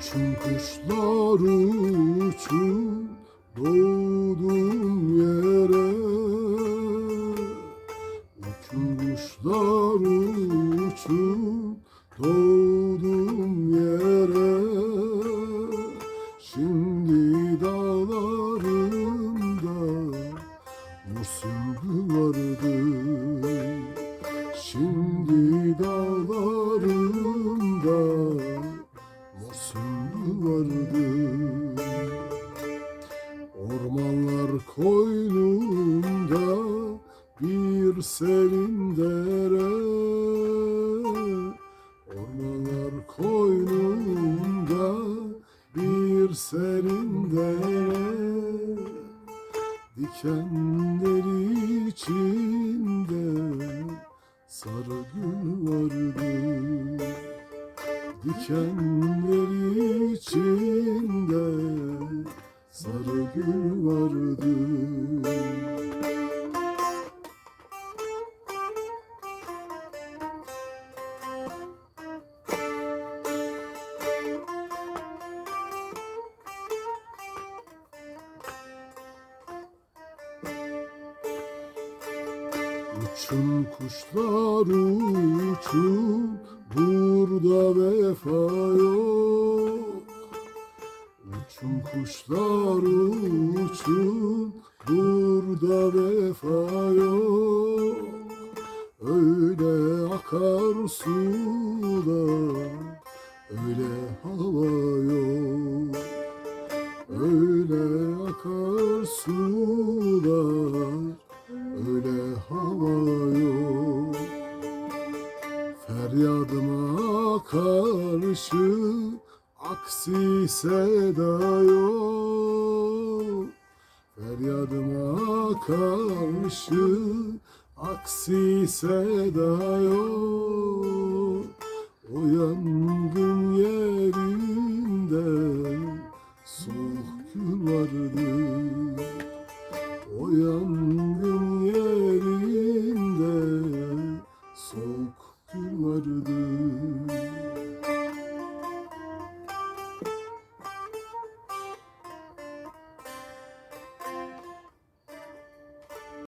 Kuşlar uçun doğdum yere. Uçun kuşlar uçun doğdum yere. Şimdi dağlarımda musul vardı. Şimdi dağlarımda vardı. Ormanlar koynunda bir serin dere. Ormanlar koynunda bir serin dere. Dikenleri içinde sarı gül vardı Dikenleri içinde sarı gül vardı Uçun kuşlar uçun Burada vefa yok. Uçun kuşlar uçun Burada vefa yok. Öyle akar sular Öyle hava yok. Öyle akar sular Öyle hava Feryadıma karşı Aksi seda yok. Feryadıma karşı Aksi seda yok. O yangın yerinde Soğuk gül vardı. O you.